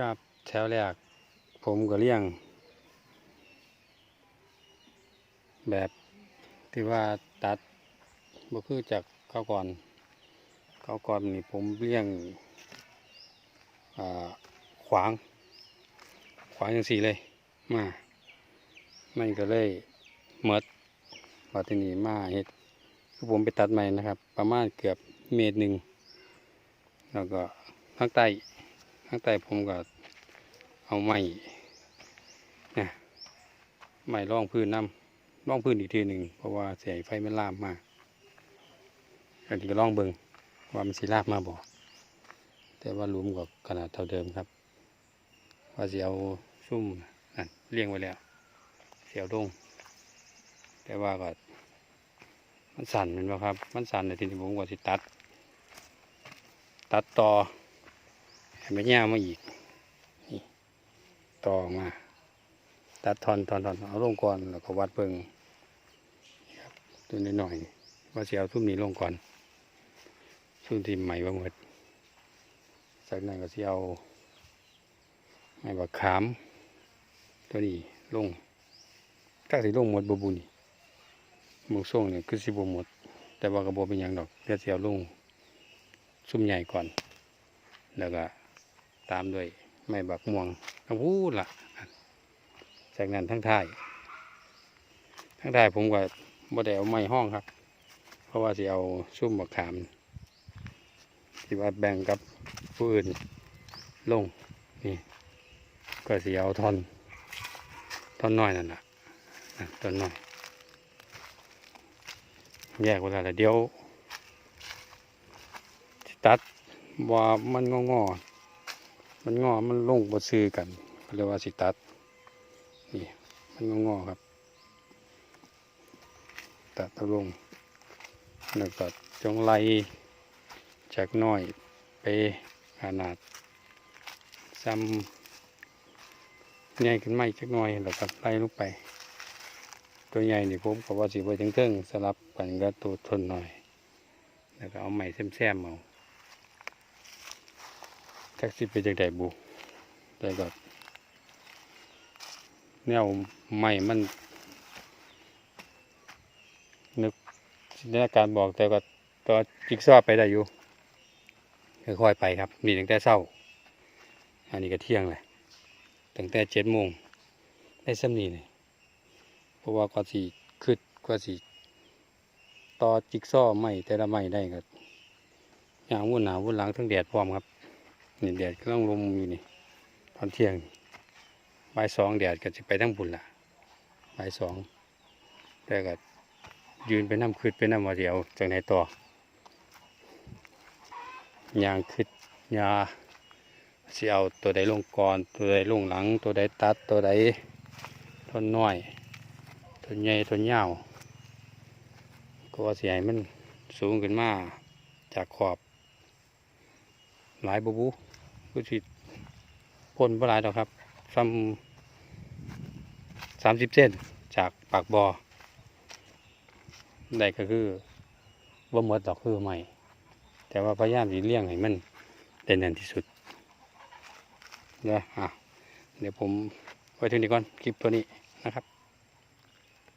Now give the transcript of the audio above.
ครับแถวแรก ผมก็เลี้ยง แบบที่ว่าตัดบ่คือจากเขาวก่อนเขาวก่อนนี่ผมเลี้ยงขวาง ขวางอย่างสี่เลย มามันก็เลยเมดว่าที่นี่มาเฮ็ดคือผมไปตัดใหม่นะครับ ประมาณเกือบเมตรหนึ่งแล้วก็ข้างใต้ ข้างใต้ผมก็เอาไม้นะไม้รองพื้นน้ำรองพื้นอีกทีหนึ่งเพราะว่าแสงไฟมันลามมากอันนี้ก็ลองเบิงว่ามันสิลามมาบ่แต่ว่าลุมก็ขนาดเท่าเดิมครับ ว่าเสิเอาซุ่มนั่นเลี้ยงไว้แล้ว เสียวดงแต่ว่าก็มันสั่นแมันบ่ครับ มันสั่นในทีนี้ผมก็สิตัด ตัดต่อ ให้มันยามาอีกนี่ต่อมา ตัดทอนทอนทอนเอาลงก่อนแล้วก็วัดเบิ่งครับตัวน้อยๆนี่ว่าสิเอาซุ่มนี้ลงก่อนซุ่มที่ใหม่บ่หมดจากนั้นก็เสิเอาไม้บักขาม ตัวนี้ลงถ้าสิลงหมดบบุนี่หมูส่งเนี่ยคือสิบหมด แต่ว่ากระโบเป็นหยังดอกเดี๋ยวเสิเอาลงซุ่มใหญ่ก่อน แล้วก็ ตามด้วยไม้บักม่วงทั้งพูดละจากนั้นทั้งท้ายทั้งท้ายผมก็บ่ได้เอาไม้ห้องครับ เพราะว่าสิเอาซุ่มบักขามที่ว่าแบ่งกับผู้อื่นลงนี่ก็สีเอาท่อนท่อนน้อยนั่นแหละนะท่อนน้อยแยกเวแลาแล้วเดี๋ยวตัดว่ามันงองอๆ มันงอมันลงบนซื้อกันเรียกว่าสิตัด นี่ มันงอๆครับ ตัดเอาลงแล้วก็จงไล่จากน้อยไปขนาดซ้ำใหญ่ขึ้นมาอีกจักน่อยแล้วก็ไล่ลงไป ตัวใหญ่นี่ผมก็ว่าสิไว้ถึงเทิงๆสลับกันก็ตัวทนหน่อย แล้วก็เอาไม้แซมๆเอา จักสิเป็นจังไดบุแต่ก็แนวไม้มัน นึกนการบอกแต่ก็ตัวจิกซอไปได้อยู่ค่อยๆไปครับนี่ตั้งแต่เช้า อันนี้ก็เที่ยงเลยตั้งแต่เจ็ดโมงได้สำนีเลยเพราะว่ากว่าสีคืดกว่าสีต่อจิกซอไม้แต่ละไม้ได้ก็อย่างวุ่นหนาวุ่นหลังทั้งแดดพร้อมครับ นี่แดดก็ต้องลมอยู่นี่ ตอนเที่ยงบ่ายสองแดดก็จะไปทั้งบุญละบ่ายสองแต่ก็ยืนไปน้ำคืดไปน้ำว่าเดียวจากไหนต่อยางคืดยาสิเอาตัวใดลงก่อน ตัวใดลงหลัง ตัวใดตัดตัวใดต้นน้อยต้นใหญ่ต้นยาวก็ว่าสิให้มันสูงขึ้นมาจากขอบหลายบูบู ก็สิพ่นบ่หลายดอกครับซ้ำสามสิบเส้นจากปากบอ่อได้ก็คือว่าหมดดอกคือใหม่ แต่ว่าพยายามสิเลี้ยงให้มันได้นานที่สุดเดี๋ยวอะเดี๋ยวผมไว้ถึงนี้ก่อนคลิปตัวนี้นะครับ